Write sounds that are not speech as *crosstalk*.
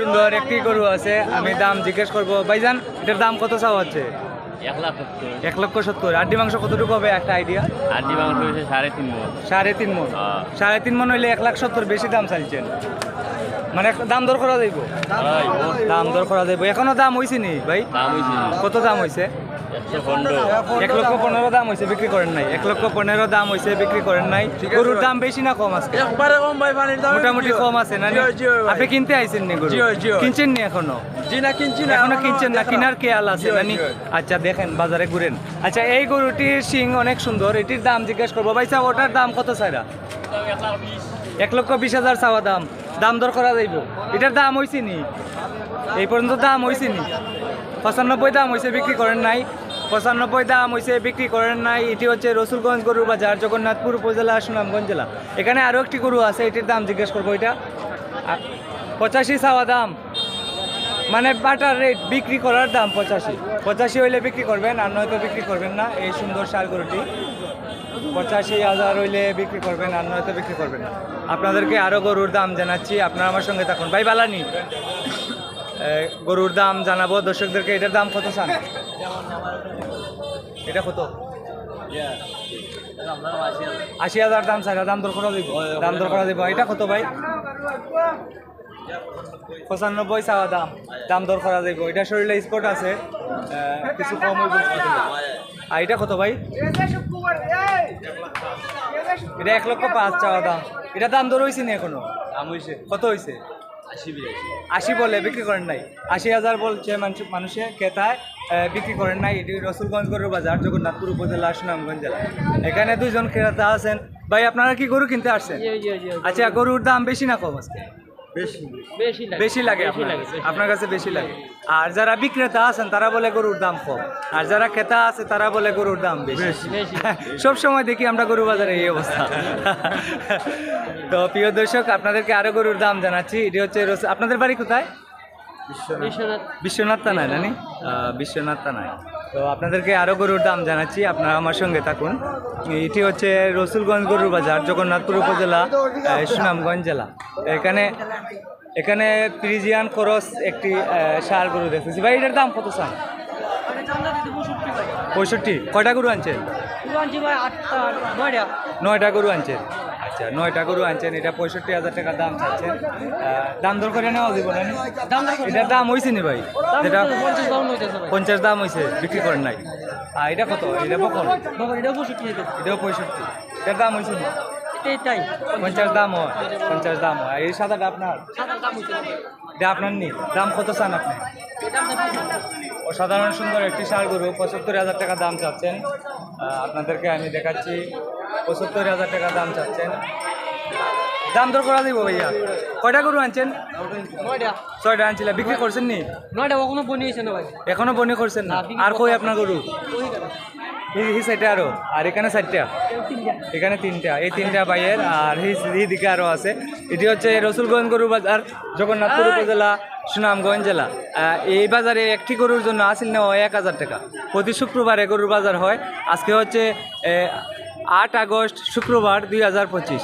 সুন্দর একটি গরু আছে আমি দাম জিজ্ঞেস করব। ভাইজান এটার দাম কত চাওয়া আছে এক লক্ষ সত্তর। আড্ডি মাংস কতটুকু হবে একটা আইডিয়া আড্ডি মাংস সাড়ে তিন মন। সাড়ে তিন মন। হ্যাঁ। সাড়ে তিন মন হইলে এক লাখ সত্তর বেশি দাম চাইছেন। মানে দাম দর করা যাইব? দাম দর করা যাইব। এখনও দাম হয়েছে নি ভাই? কত দাম হয়েছে এক লক্ষ পনেরো দাম হয়েছে বিক্রি করেন নাই। এক লক্ষ পনেরো দাম হয়েছে বিক্রি করেন নাই। গরুর দাম বেশি না কম আজকে? একবারে কম ভাই পানির দাম মোটামুটি কম আছে না। আপনি কিনতে আইছেন নি গরু। কিনছেন নি এখনও? জি না কিনছি না এখনও কিনছেন না কিনার কেয়াল আছে জিও, আচ্ছা দেখেন বাজারে ঘুরেন। আচ্ছা এই গরুটির শিং অনেক সুন্দর এটির দাম জিজ্ঞেস করব। ভাই সাহেব ওটার দাম কত সাইরা এক লক্ষ বিশ হাজার চাওয়া দাম। দাম দর করা যাইব। এটার দাম হয়েছে নি। এই পর্যন্ত দাম হয়েছে নি। পঁচানব্বই দাম হয়েছে বিক্রি করেন নাই। পঁচানব্বই দাম হয়েছে বিক্রি করেন নাই। এটি হচ্ছে রসুলগঞ্জ গরু বাজার, জগন্নাথপুর উপজেলা, সুনামগঞ্জ জেলা। এখানে আরও একটি গরু আছে, এটির দাম জিজ্ঞেস করব এটা। পঁচাশি চাওয়া দাম। মানে বাটার রেট বিক্রি করার দাম পঁচাশি। পঁচাশি হইলে বিক্রি করবেন, আর নয়তো বিক্রি করবেন না, এই সুন্দর সার গরুটি। পঁচাশি হাজার হইলে বিক্রি করবেন, আর নয়তো বিক্রি করবেন না। আপনাদেরকে আরও গরুর দাম জানাচ্ছি, আপনারা আমার সঙ্গে থাকুন। ভাই, বালানি। গরুর দাম জানাব। দর্শকদেরকে এটার দাম কত চান? এটা কত? আশি হাজার দাম চাই, দাম দর করা দিব? দাম দর করা দিব। এটা কত ভাই? পঁচানব্বই চাওয়া দাম দাম দর করা যাইব। এটা শরীরে স্পট আছে কিছু কম আর এটা কত ভাই? এটা এক লক্ষ পাঁচ চাওয়া দাম। এটা দাম দর হয়েছে নি এখনও? দাম হয়েছে কত হয়েছে আশি বলে বিক্রি করেন নাই। আশি হাজার বলছে মানুষ ক্রেতায় বিক্রি করেন নাই। এটি রসুলগঞ্জ গরুর বাজার জগন্নাথপুর উপজেলা সুনামগঞ্জ জেলা। এখানে দুজন ক্রেতা আছেন। ভাই আপনারা কি গরু কিনতে আসছেন? আচ্ছা গরুর দাম বেশি না কম আজকে? বেশি লাগে। আপনার কাছে? বেশি লাগে। আর যারা বিক্রেতা আছেন তারা বলে গরুর দাম কম। আর যারা ক্রেতা আছে তারা বলে গরুর দাম বেশি। *laughs* সব সময় দেখি আমরা গরু বাজারে এই অবস্থা। *laughs* তো প্রিয় দর্শক আপনাদেরকে আরও গরুর দাম জানাচ্ছি। এটি হচ্ছে আপনাদের বাড়ি কোথায়? বিশ্বনাথ। তানায় নানি? বিশ্বনাথ তানায় তো আপনাদেরকে আরও গরুর দাম জানাচ্ছি। আপনারা আমার সঙ্গে থাকুন। এটি হচ্ছে রসুলগঞ্জ গরুর বাজার জগন্নাথপুর উপজেলা সুনামগঞ্জ জেলা। এখানে এখানে ফ্রিজিয়ান করস একটি ষাঁড় গরু দেখতেছি। ভাই এটার দাম কত চান? পঁয়ষট্টি। কয়টা গরু আনছেন? নয়টা গরু আনছেন। আচ্ছা নয়টা গরু আনছেন। এটা পঁয়ষট্টি হাজার টাকা দাম চাচ্ছেন। দাম দর করে নেওয়া দিব না। এটার দাম হয়েছে নি ভাই? যেটা পঞ্চাশ দাম হয়েছে বিক্রি করেন নাই। আর এটা কত? এটা এটাও পঁয়ষট্টি এটার দাম হয়েছে নি পঞ্চাশ দাম হয় পঞ্চাশ দাম হয়। এই সাদাটা আপনার? এটা আপনার নি। দাম কত চান আপনি? অসাধারণ সুন্দর একটি সার গরু পঁচাত্তর হাজার টাকা দাম চাচ্ছেন। আপনাদেরকে আমি দেখাচ্ছি পঁচাত্তর হাজার টাকা দাম চাচ্ছেন। দাম দর করা দিব ভাইয়া। কয়টা গরু আনছেন? ছয়টা আনছিলা। বিক্রি করছেন নি? নয়টা এখনও বনি করছেন না। আর কই আপনার গরু? এই- সাইডে আরও। আর এখানে সাইডটা এখানে তিনটা। এই তিনটা বাইয়ের আর এই আরও দিকে আছে। এটি হচ্ছে রসুলগঞ্জ গরু বাজার জগন্নাথপুর উপজেলা সুনামগঞ্জ জেলা। এই বাজারে একটি গরুর জন্য আসিল নেওয়া এক হাজার টাকা। প্রতি শুক্রবারে গরুর বাজার হয়। আজকে হচ্ছে আট আগস্ট শুক্রবার দুই হাজার পঁচিশ।